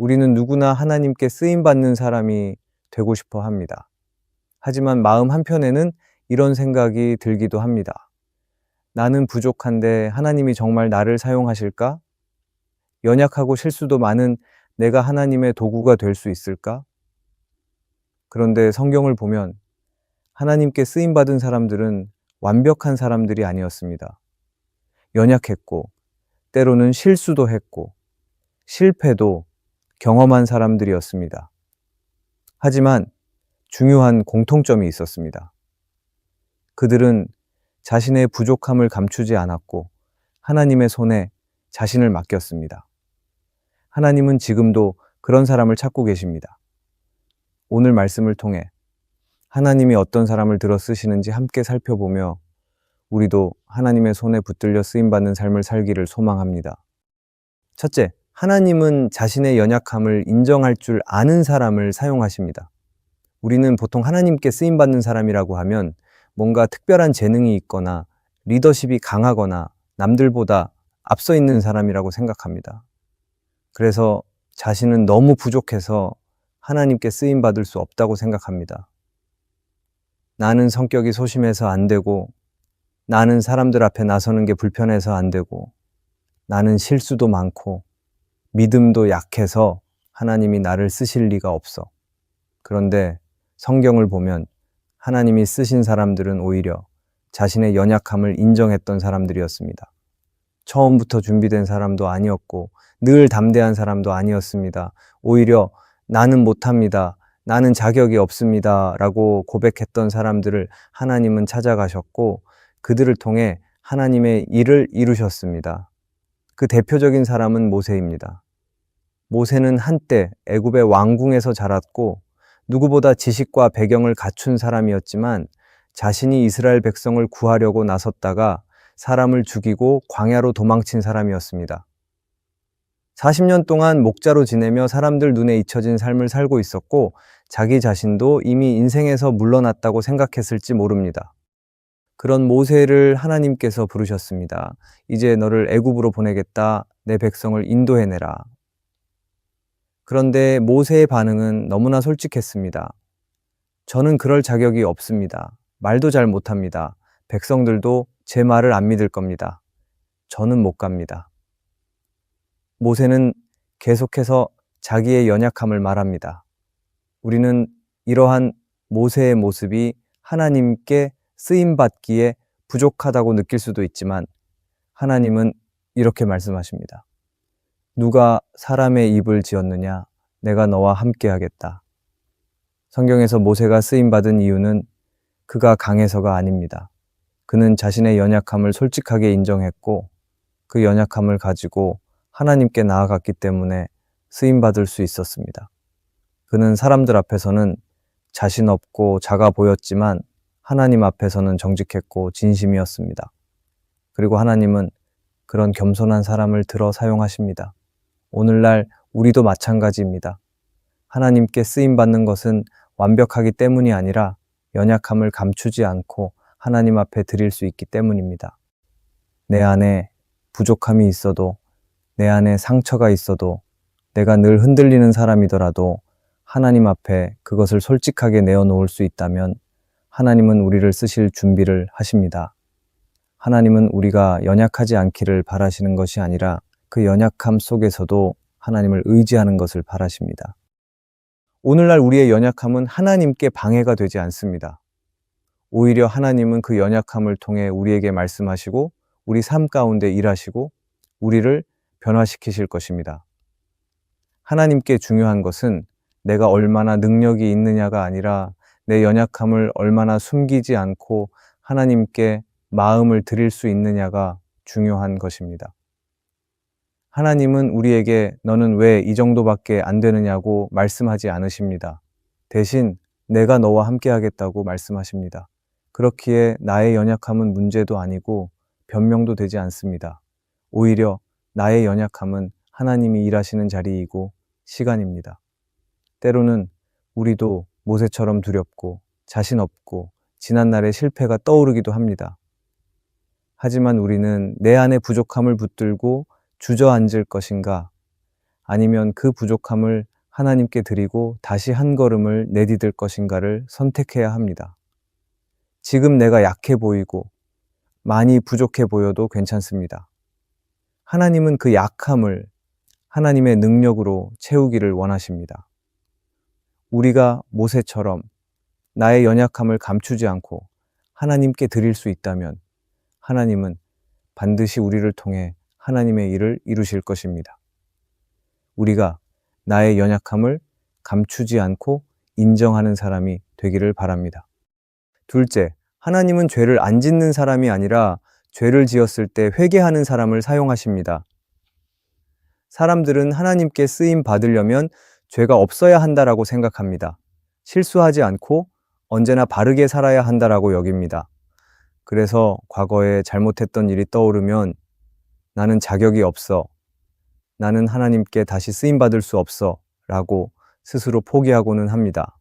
우리는 누구나 하나님께 쓰임받는 사람이 되고 싶어 합니다. 하지만 마음 한편에는 이런 생각이 들기도 합니다. 나는 부족한데 하나님이 정말 나를 사용하실까? 연약하고 실수도 많은 내가 하나님의 도구가 될 수 있을까? 그런데 성경을 보면 하나님께 쓰임받은 사람들은 완벽한 사람들이 아니었습니다. 연약했고, 때로는 실수도 했고, 실패도 경험한 사람들이었습니다. 하지만 중요한 공통점이 있었습니다. 그들은 자신의 부족함을 감추지 않았고 하나님의 손에 자신을 맡겼습니다. 하나님은 지금도 그런 사람을 찾고 계십니다. 오늘 말씀을 통해 하나님이 어떤 사람을 들어 쓰시는지 함께 살펴보며 우리도 하나님의 손에 붙들려 쓰임받는 삶을 살기를 소망합니다. 첫째, 하나님은 자신의 연약함을 인정할 줄 아는 사람을 사용하십니다. 우리는 보통 하나님께 쓰임받는 사람이라고 하면 뭔가 특별한 재능이 있거나 리더십이 강하거나 남들보다 앞서 있는 사람이라고 생각합니다. 그래서 자신은 너무 부족해서 하나님께 쓰임받을 수 없다고 생각합니다. 나는 성격이 소심해서 안 되고, 나는 사람들 앞에 나서는 게 불편해서 안 되고, 나는 실수도 많고, 믿음도 약해서 하나님이 나를 쓰실 리가 없어. 그런데 성경을 보면 하나님이 쓰신 사람들은 오히려 자신의 연약함을 인정했던 사람들이었습니다. 처음부터 준비된 사람도 아니었고 늘 담대한 사람도 아니었습니다. 오히려 나는 못합니다. 나는 자격이 없습니다. 라고 고백했던 사람들을 하나님은 찾아가셨고 그들을 통해 하나님의 일을 이루셨습니다. 그 대표적인 사람은 모세입니다. 모세는 한때 애굽의 왕궁에서 자랐고 누구보다 지식과 배경을 갖춘 사람이었지만 자신이 이스라엘 백성을 구하려고 나섰다가 사람을 죽이고 광야로 도망친 사람이었습니다. 40년 동안 목자로 지내며 사람들 눈에 잊혀진 삶을 살고 있었고 자기 자신도 이미 인생에서 물러났다고 생각했을지 모릅니다. 그런 모세를 하나님께서 부르셨습니다. 이제 너를 애굽으로 보내겠다. 내 백성을 인도해내라. 그런데 모세의 반응은 너무나 솔직했습니다. 저는 그럴 자격이 없습니다. 말도 잘 못합니다. 백성들도 제 말을 안 믿을 겁니다. 저는 못 갑니다. 모세는 계속해서 자기의 연약함을 말합니다. 우리는 이러한 모세의 모습이 하나님께 쓰임 받기에 부족하다고 느낄 수도 있지만 하나님은 이렇게 말씀하십니다. 누가 사람의 입을 지었느냐? 내가 너와 함께 하겠다. 성경에서 모세가 쓰임 받은 이유는 그가 강해서가 아닙니다. 그는 자신의 연약함을 솔직하게 인정했고 그 연약함을 가지고 하나님께 나아갔기 때문에 쓰임 받을 수 있었습니다. 그는 사람들 앞에서는 자신 없고 작아 보였지만 하나님 앞에서는 정직했고 진심이었습니다. 그리고 하나님은 그런 겸손한 사람을 들어 사용하십니다. 오늘날 우리도 마찬가지입니다. 하나님께 쓰임 받는 것은 완벽하기 때문이 아니라 연약함을 감추지 않고 하나님 앞에 드릴 수 있기 때문입니다. 내 안에 부족함이 있어도 내 안에 상처가 있어도 내가 늘 흔들리는 사람이더라도 하나님 앞에 그것을 솔직하게 내어놓을 수 있다면 하나님은 우리를 쓰실 준비를 하십니다. 하나님은 우리가 연약하지 않기를 바라시는 것이 아니라 그 연약함 속에서도 하나님을 의지하는 것을 바라십니다. 오늘날 우리의 연약함은 하나님께 방해가 되지 않습니다. 오히려 하나님은 그 연약함을 통해 우리에게 말씀하시고 우리 삶 가운데 일하시고 우리를 변화시키실 것입니다. 하나님께 중요한 것은 내가 얼마나 능력이 있느냐가 아니라 내 연약함을 얼마나 숨기지 않고 하나님께 마음을 드릴 수 있느냐가 중요한 것입니다. 하나님은 우리에게 너는 왜 이 정도밖에 안 되느냐고 말씀하지 않으십니다. 대신 내가 너와 함께 하겠다고 말씀하십니다. 그렇기에 나의 연약함은 문제도 아니고 변명도 되지 않습니다. 오히려 나의 연약함은 하나님이 일하시는 자리이고 시간입니다. 때로는 우리도 모세처럼 두렵고 자신 없고 지난 날의 실패가 떠오르기도 합니다. 하지만 우리는 내 안의 부족함을 붙들고 주저앉을 것인가? 아니면 그 부족함을 하나님께 드리고 다시 한 걸음을 내디딜 것인가를 선택해야 합니다. 지금 내가 약해 보이고 많이 부족해 보여도 괜찮습니다. 하나님은 그 약함을 하나님의 능력으로 채우기를 원하십니다. 우리가 모세처럼 나의 연약함을 감추지 않고 하나님께 드릴 수 있다면 하나님은 반드시 우리를 통해 하나님의 일을 이루실 것입니다. 우리가 나의 연약함을 감추지 않고 인정하는 사람이 되기를 바랍니다. 둘째, 하나님은 죄를 안 짓는 사람이 아니라 죄를 지었을 때 회개하는 사람을 사용하십니다. 사람들은 하나님께 쓰임 받으려면 죄가 없어야 한다라고 생각합니다. 실수하지 않고 언제나 바르게 살아야 한다라고 여깁니다. 그래서 과거에 잘못했던 일이 떠오르면 나는 자격이 없어. 나는 하나님께 다시 쓰임 받을 수 없어. 라고 스스로 포기하고는 합니다.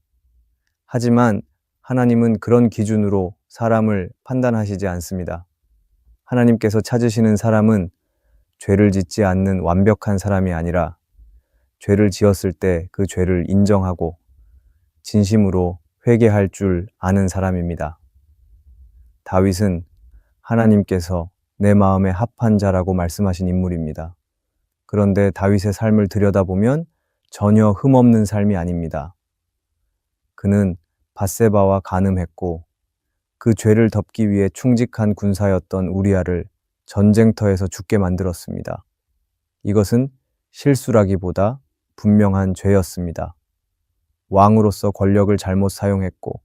하지만 하나님은 그런 기준으로 사람을 판단하시지 않습니다. 하나님께서 찾으시는 사람은 죄를 짓지 않는 완벽한 사람이 아니라 죄를 지었을 때 그 죄를 인정하고 진심으로 회개할 줄 아는 사람입니다. 다윗은 하나님께서 내 마음에 합한 자라고 말씀하신 인물입니다. 그런데 다윗의 삶을 들여다보면 전혀 흠없는 삶이 아닙니다. 그는 바세바와 간음했고 그 죄를 덮기 위해 충직한 군사였던 우리아를 전쟁터에서 죽게 만들었습니다. 이것은 실수라기보다 분명한 죄였습니다. 왕으로서 권력을 잘못 사용했고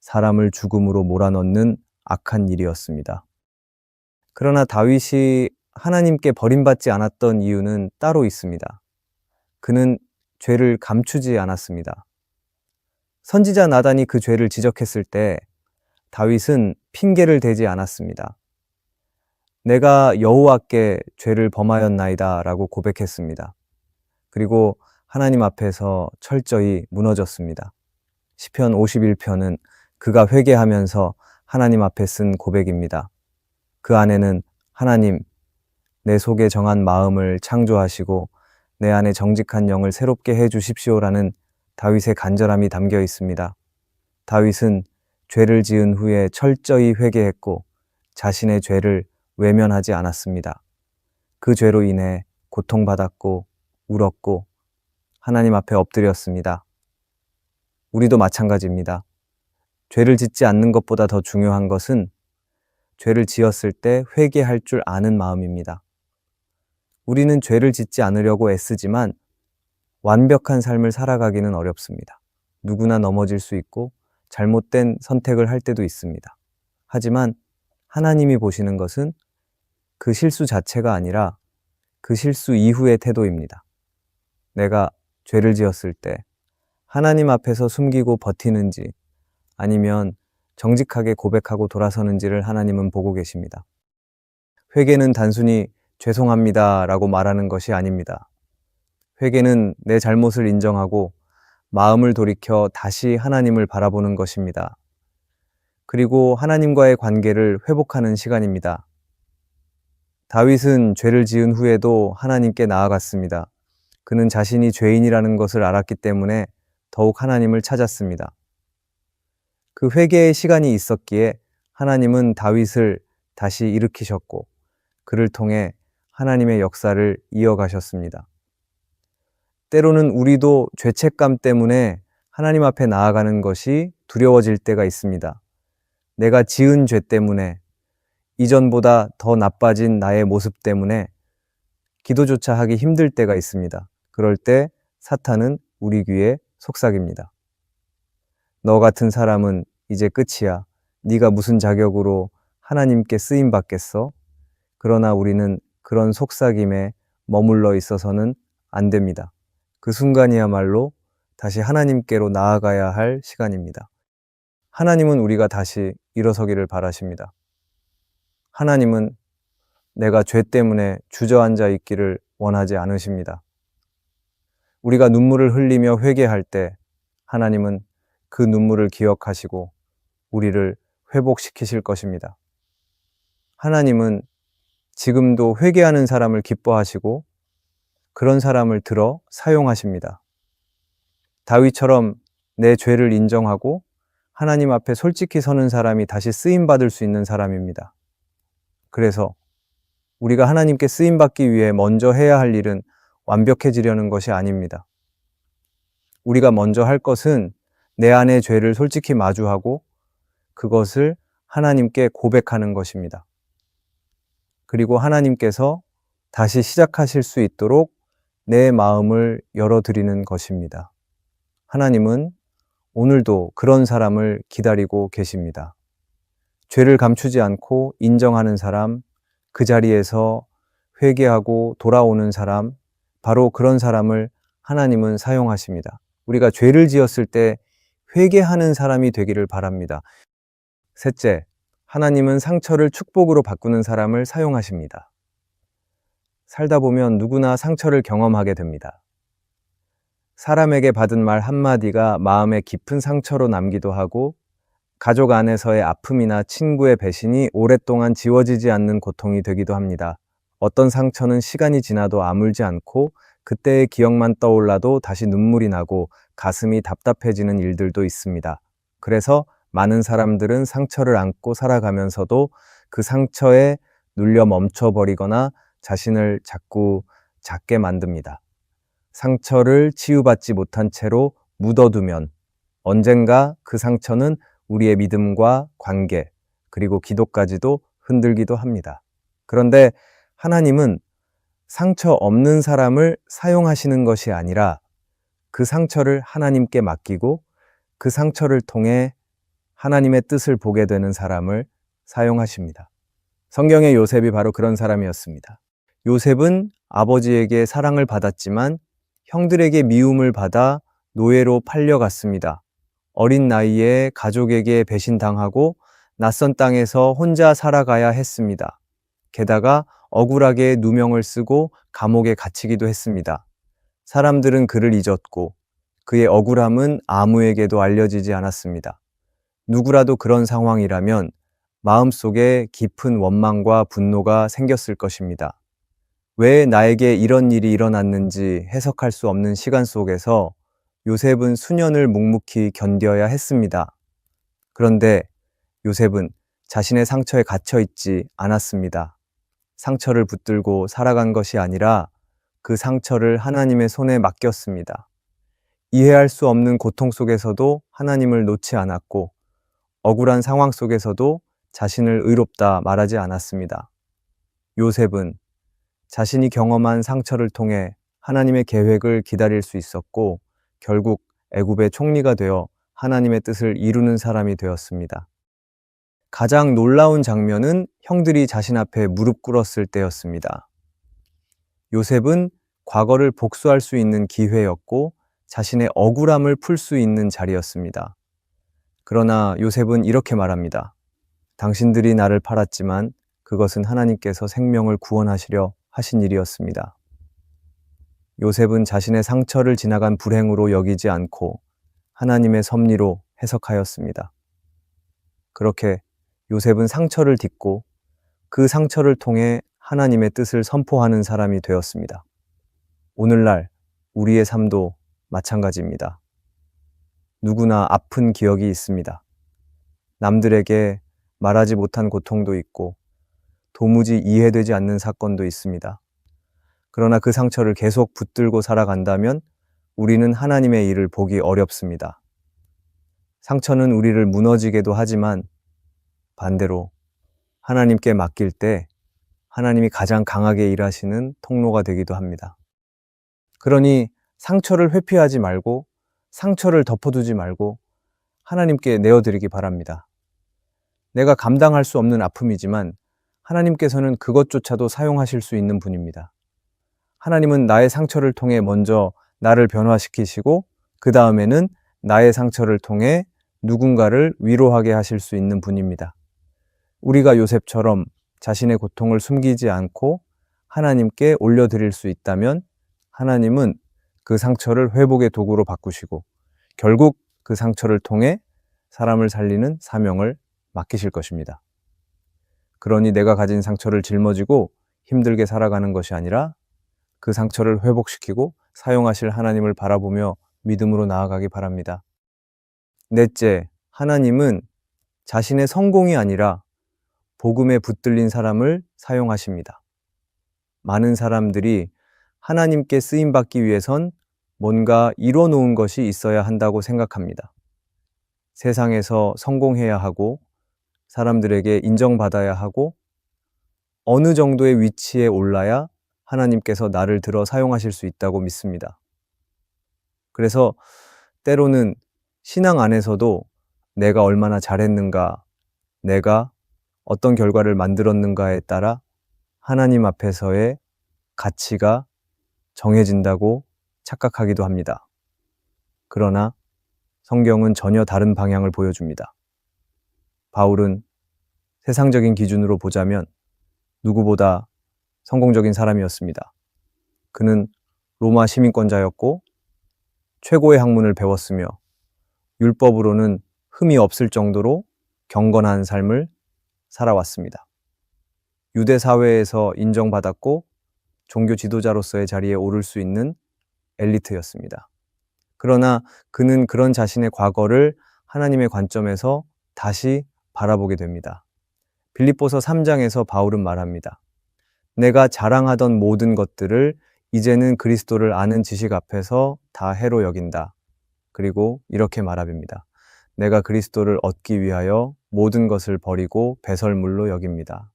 사람을 죽음으로 몰아넣는 악한 일이었습니다. 그러나 다윗이 하나님께 버림받지 않았던 이유는 따로 있습니다. 그는 죄를 감추지 않았습니다. 선지자 나단이 그 죄를 지적했을 때 다윗은 핑계를 대지 않았습니다. 내가 여호와께 죄를 범하였나이다라고 고백했습니다. 그리고 하나님 앞에서 철저히 무너졌습니다. 시편 51편은 그가 회개하면서 하나님 앞에 쓴 고백입니다. 그 안에는 하나님 내 속에 정한 마음을 창조하시고 내 안에 정직한 영을 새롭게 해 주십시오라는 다윗의 간절함이 담겨 있습니다. 다윗은 죄를 지은 후에 철저히 회개했고 자신의 죄를 외면하지 않았습니다. 그 죄로 인해 고통받았고 울었고 하나님 앞에 엎드렸습니다. 우리도 마찬가지입니다. 죄를 짓지 않는 것보다 더 중요한 것은 죄를 지었을 때 회개할 줄 아는 마음입니다. 우리는 죄를 짓지 않으려고 애쓰지만 완벽한 삶을 살아가기는 어렵습니다. 누구나 넘어질 수 있고 잘못된 선택을 할 때도 있습니다. 하지만 하나님이 보시는 것은 그 실수 자체가 아니라 그 실수 이후의 태도입니다. 내가 죄를 지었을 때 하나님 앞에서 숨기고 버티는지 아니면 정직하게 고백하고 돌아서는지를 하나님은 보고 계십니다. 회개는 단순히 죄송합니다 라고 말하는 것이 아닙니다. 회개는 내 잘못을 인정하고 마음을 돌이켜 다시 하나님을 바라보는 것입니다. 그리고 하나님과의 관계를 회복하는 시간입니다. 다윗은 죄를 지은 후에도 하나님께 나아갔습니다. 그는 자신이 죄인이라는 것을 알았기 때문에 더욱 하나님을 찾았습니다. 그 회개의 시간이 있었기에 하나님은 다윗을 다시 일으키셨고 그를 통해 하나님의 역사를 이어가셨습니다. 때로는 우리도 죄책감 때문에 하나님 앞에 나아가는 것이 두려워질 때가 있습니다. 내가 지은 죄 때문에 이전보다 더 나빠진 나의 모습 때문에 기도조차 하기 힘들 때가 있습니다. 그럴 때 사탄은 우리 귀에 속삭입니다. 너 같은 사람은 이제 끝이야. 네가 무슨 자격으로 하나님께 쓰임 받겠어? 그러나 우리는 그런 속삭임에 머물러 있어서는 안 됩니다. 그 순간이야말로 다시 하나님께로 나아가야 할 시간입니다. 하나님은 우리가 다시 일어서기를 바라십니다. 하나님은 내가 죄 때문에 주저앉아 있기를 원하지 않으십니다. 우리가 눈물을 흘리며 회개할 때 하나님은 그 눈물을 기억하시고 우리를 회복시키실 것입니다. 하나님은 지금도 회개하는 사람을 기뻐하시고 그런 사람을 들어 사용하십니다. 다윗처럼 내 죄를 인정하고 하나님 앞에 솔직히 서는 사람이 다시 쓰임 받을 수 있는 사람입니다. 그래서 우리가 하나님께 쓰임 받기 위해 먼저 해야 할 일은 완벽해지려는 것이 아닙니다. 우리가 먼저 할 것은 내 안의 죄를 솔직히 마주하고 그것을 하나님께 고백하는 것입니다. 그리고 하나님께서 다시 시작하실 수 있도록 내 마음을 열어드리는 것입니다. 하나님은 오늘도 그런 사람을 기다리고 계십니다. 죄를 감추지 않고 인정하는 사람, 그 자리에서 회개하고 돌아오는 사람, 바로 그런 사람을 하나님은 사용하십니다. 우리가 죄를 지었을 때 회개하는 사람이 되기를 바랍니다. 셋째, 하나님은 상처를 축복으로 바꾸는 사람을 사용하십니다. 살다 보면 누구나 상처를 경험하게 됩니다. 사람에게 받은 말 한마디가 마음에 깊은 상처로 남기도 하고 가족 안에서의 아픔이나 친구의 배신이 오랫동안 지워지지 않는 고통이 되기도 합니다. 어떤 상처는 시간이 지나도 아물지 않고 그때의 기억만 떠올라도 다시 눈물이 나고 가슴이 답답해지는 일들도 있습니다. 그래서 많은 사람들은 상처를 안고 살아가면서도 그 상처에 눌려 멈춰버리거나 자신을 자꾸 작게 만듭니다. 상처를 치유받지 못한 채로 묻어두면 언젠가 그 상처는 우리의 믿음과 관계, 그리고 기도까지도 흔들기도 합니다. 그런데 하나님은 상처 없는 사람을 사용하시는 것이 아니라 그 상처를 하나님께 맡기고 그 상처를 통해 하나님의 뜻을 보게 되는 사람을 사용하십니다. 성경의 요셉이 바로 그런 사람이었습니다. 요셉은 아버지에게 사랑을 받았지만 형들에게 미움을 받아 노예로 팔려갔습니다. 어린 나이에 가족에게 배신당하고 낯선 땅에서 혼자 살아가야 했습니다. 게다가 억울하게 누명을 쓰고 감옥에 갇히기도 했습니다. 사람들은 그를 잊었고 그의 억울함은 아무에게도 알려지지 않았습니다. 누구라도 그런 상황이라면 마음속에 깊은 원망과 분노가 생겼을 것입니다. 왜 나에게 이런 일이 일어났는지 해석할 수 없는 시간 속에서 요셉은 수년을 묵묵히 견뎌야 했습니다. 그런데 요셉은 자신의 상처에 갇혀 있지 않았습니다. 상처를 붙들고 살아간 것이 아니라 그 상처를 하나님의 손에 맡겼습니다. 이해할 수 없는 고통 속에서도 하나님을 놓지 않았고 억울한 상황 속에서도 자신을 의롭다 말하지 않았습니다. 요셉은 자신이 경험한 상처를 통해 하나님의 계획을 기다릴 수 있었고 결국 애굽의 총리가 되어 하나님의 뜻을 이루는 사람이 되었습니다. 가장 놀라운 장면은 형들이 자신 앞에 무릎 꿇었을 때였습니다. 요셉은 과거를 복수할 수 있는 기회였고 자신의 억울함을 풀 수 있는 자리였습니다. 그러나 요셉은 이렇게 말합니다. 당신들이 나를 팔았지만 그것은 하나님께서 생명을 구원하시려 하신 일이었습니다. 요셉은 자신의 상처를 지나간 불행으로 여기지 않고 하나님의 섭리로 해석하였습니다. 그렇게 요셉은 상처를 딛고 그 상처를 통해 하나님의 뜻을 선포하는 사람이 되었습니다. 오늘날 우리의 삶도 마찬가지입니다. 누구나 아픈 기억이 있습니다. 남들에게 말하지 못한 고통도 있고 도무지 이해되지 않는 사건도 있습니다. 그러나 그 상처를 계속 붙들고 살아간다면 우리는 하나님의 일을 보기 어렵습니다. 상처는 우리를 무너지게도 하지만 반대로 하나님께 맡길 때 하나님이 가장 강하게 일하시는 통로가 되기도 합니다. 그러니 상처를 회피하지 말고 상처를 덮어두지 말고 하나님께 내어드리기 바랍니다. 내가 감당할 수 없는 아픔이지만 하나님께서는 그것조차도 사용하실 수 있는 분입니다. 하나님은 나의 상처를 통해 먼저 나를 변화시키시고 그 다음에는 나의 상처를 통해 누군가를 위로하게 하실 수 있는 분입니다. 우리가 요셉처럼 자신의 고통을 숨기지 않고 하나님께 올려드릴 수 있다면 하나님은 그 상처를 회복의 도구로 바꾸시고 결국 그 상처를 통해 사람을 살리는 사명을 맡기실 것입니다. 그러니 내가 가진 상처를 짊어지고 힘들게 살아가는 것이 아니라 그 상처를 회복시키고 사용하실 하나님을 바라보며 믿음으로 나아가기 바랍니다. 넷째, 하나님은 자신의 성공이 아니라 복음에 붙들린 사람을 사용하십니다. 많은 사람들이 하나님께 쓰임 받기 위해선 뭔가 이뤄 놓은 것이 있어야 한다고 생각합니다. 세상에서 성공해야 하고 사람들에게 인정받아야 하고 어느 정도의 위치에 올라야 하나님께서 나를 들어 사용하실 수 있다고 믿습니다. 그래서 때로는 신앙 안에서도 내가 얼마나 잘했는가, 내가 어떤 결과를 만들었는가에 따라 하나님 앞에서의 가치가 정해진다고 착각하기도 합니다. 그러나 성경은 전혀 다른 방향을 보여줍니다. 바울은 세상적인 기준으로 보자면 누구보다 성공적인 사람이었습니다. 그는 로마 시민권자였고 최고의 학문을 배웠으며 율법으로는 흠이 없을 정도로 경건한 삶을 살아왔습니다. 유대 사회에서 인정받았고 종교 지도자로서의 자리에 오를 수 있는 엘리트였습니다. 그러나 그는 그런 자신의 과거를 하나님의 관점에서 다시 바라보게 됩니다. 빌립보서 3장에서 바울은 말합니다. 내가 자랑하던 모든 것들을 이제는 그리스도를 아는 지식 앞에서 다 해로 여긴다. 그리고 이렇게 말합니다. 내가 그리스도를 얻기 위하여 모든 것을 버리고 배설물로 여깁니다.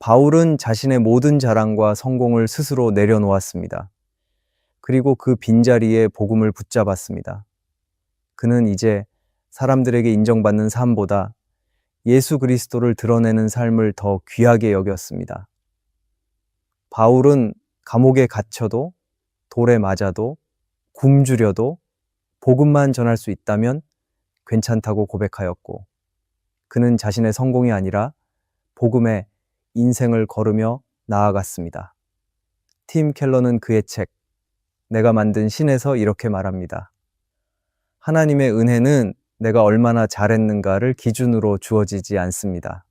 바울은 자신의 모든 자랑과 성공을 스스로 내려놓았습니다. 그리고 그 빈자리에 복음을 붙잡았습니다. 그는 이제 사람들에게 인정받는 삶보다 예수 그리스도를 드러내는 삶을 더 귀하게 여겼습니다. 바울은 감옥에 갇혀도 돌에 맞아도 굶주려도 복음만 전할 수 있다면 괜찮다고 고백하였고 그는 자신의 성공이 아니라 복음의 인생을 걸으며 나아갔습니다. 팀 켈러는 그의 책 내가 만든 신에서 이렇게 말합니다. 하나님의 은혜는 내가 얼마나 잘했는가를 기준으로 주어지지 않습니다.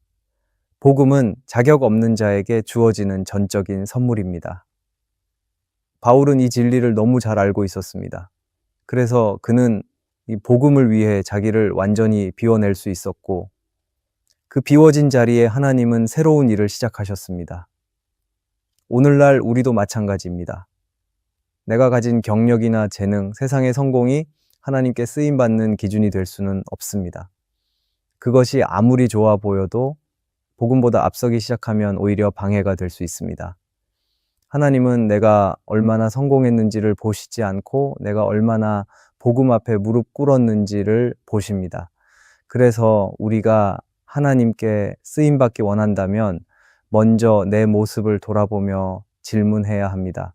복음은 자격 없는 자에게 주어지는 전적인 선물입니다. 바울은 이 진리를 너무 잘 알고 있었습니다. 그래서 그는 이 복음을 위해 자기를 완전히 비워낼 수 있었고, 그 비워진 자리에 하나님은 새로운 일을 시작하셨습니다. 오늘날 우리도 마찬가지입니다. 내가 가진 경력이나 재능, 세상의 성공이 하나님께 쓰임받는 기준이 될 수는 없습니다. 그것이 아무리 좋아 보여도 복음보다 앞서기 시작하면 오히려 방해가 될 수 있습니다. 하나님은 내가 얼마나 성공했는지를 보시지 않고 내가 얼마나 복음 앞에 무릎 꿇었는지를 보십니다. 그래서 우리가 하나님께 쓰임받기 원한다면 먼저 내 모습을 돌아보며 질문해야 합니다.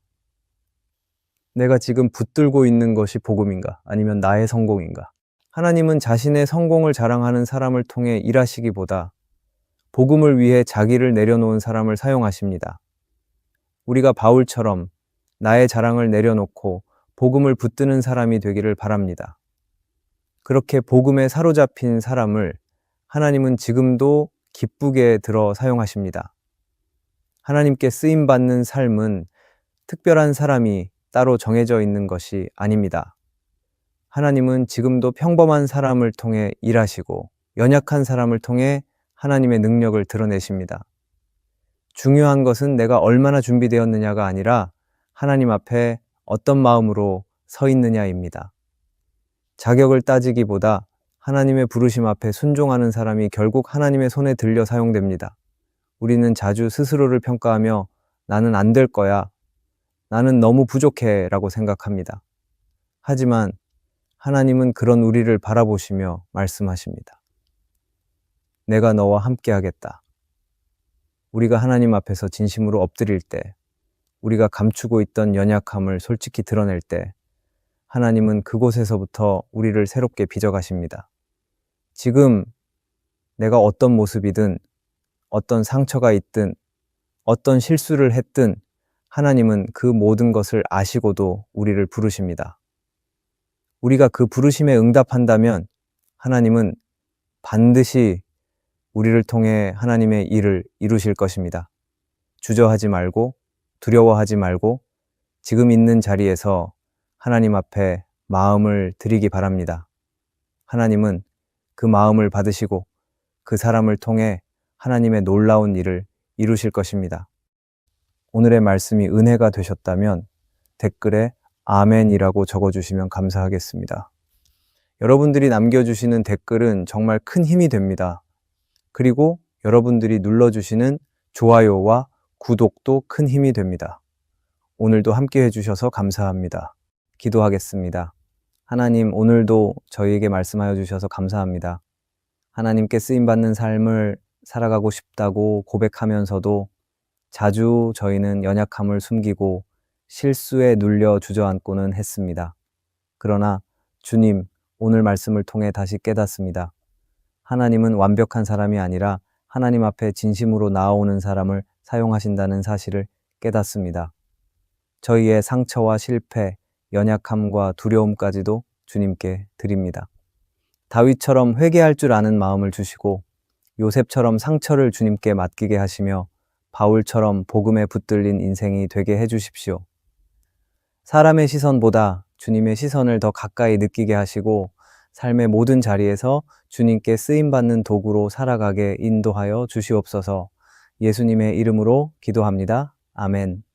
내가 지금 붙들고 있는 것이 복음인가? 아니면 나의 성공인가? 하나님은 자신의 성공을 자랑하는 사람을 통해 일하시기보다 복음을 위해 자기를 내려놓은 사람을 사용하십니다. 우리가 바울처럼 나의 자랑을 내려놓고 복음을 붙드는 사람이 되기를 바랍니다. 그렇게 복음에 사로잡힌 사람을 하나님은 지금도 기쁘게 들어 사용하십니다. 하나님께 쓰임 받는 삶은 특별한 사람이 따로 정해져 있는 것이 아닙니다. 하나님은 지금도 평범한 사람을 통해 일하시고 연약한 사람을 통해 하나님의 능력을 드러내십니다. 중요한 것은 내가 얼마나 준비되었느냐가 아니라 하나님 앞에 어떤 마음으로 서 있느냐입니다. 자격을 따지기보다 하나님의 부르심 앞에 순종하는 사람이 결국 하나님의 손에 들려 사용됩니다. 우리는 자주 스스로를 평가하며 나는 안 될 거야, 나는 너무 부족해 라고 생각합니다. 하지만 하나님은 그런 우리를 바라보시며 말씀하십니다. 내가 너와 함께 하겠다. 우리가 하나님 앞에서 진심으로 엎드릴 때, 우리가 감추고 있던 연약함을 솔직히 드러낼 때, 하나님은 그곳에서부터 우리를 새롭게 빚어가십니다. 지금 내가 어떤 모습이든, 어떤 상처가 있든, 어떤 실수를 했든, 하나님은 그 모든 것을 아시고도 우리를 부르십니다. 우리가 그 부르심에 응답한다면 하나님은 반드시 우리를 통해 하나님의 일을 이루실 것입니다. 주저하지 말고 두려워하지 말고 지금 있는 자리에서 하나님 앞에 마음을 드리기 바랍니다. 하나님은 그 마음을 받으시고 그 사람을 통해 하나님의 놀라운 일을 이루실 것입니다. 오늘의 말씀이 은혜가 되셨다면 댓글에 아멘이라고 적어주시면 감사하겠습니다. 여러분들이 남겨주시는 댓글은 정말 큰 힘이 됩니다. 그리고 여러분들이 눌러주시는 좋아요와 구독도 큰 힘이 됩니다. 오늘도 함께 해주셔서 감사합니다. 기도하겠습니다. 하나님, 오늘도 저희에게 말씀하여 주셔서 감사합니다. 하나님께 쓰임받는 삶을 살아가고 싶다고 고백하면서도 자주 저희는 연약함을 숨기고 실수에 눌려 주저앉고는 했습니다. 그러나 주님, 오늘 말씀을 통해 다시 깨닫습니다. 하나님은 완벽한 사람이 아니라 하나님 앞에 진심으로 나아오는 사람을 사용하신다는 사실을 깨닫습니다. 저희의 상처와 실패, 연약함과 두려움까지도 주님께 드립니다. 다윗처럼 회개할 줄 아는 마음을 주시고 요셉처럼 상처를 주님께 맡기게 하시며 바울처럼 복음에 붙들린 인생이 되게 해 주십시오. 사람의 시선보다 주님의 시선을 더 가까이 느끼게 하시고 삶의 모든 자리에서 주님께 쓰임받는 도구로 살아가게 인도하여 주시옵소서 예수님의 이름으로 기도합니다. 아멘.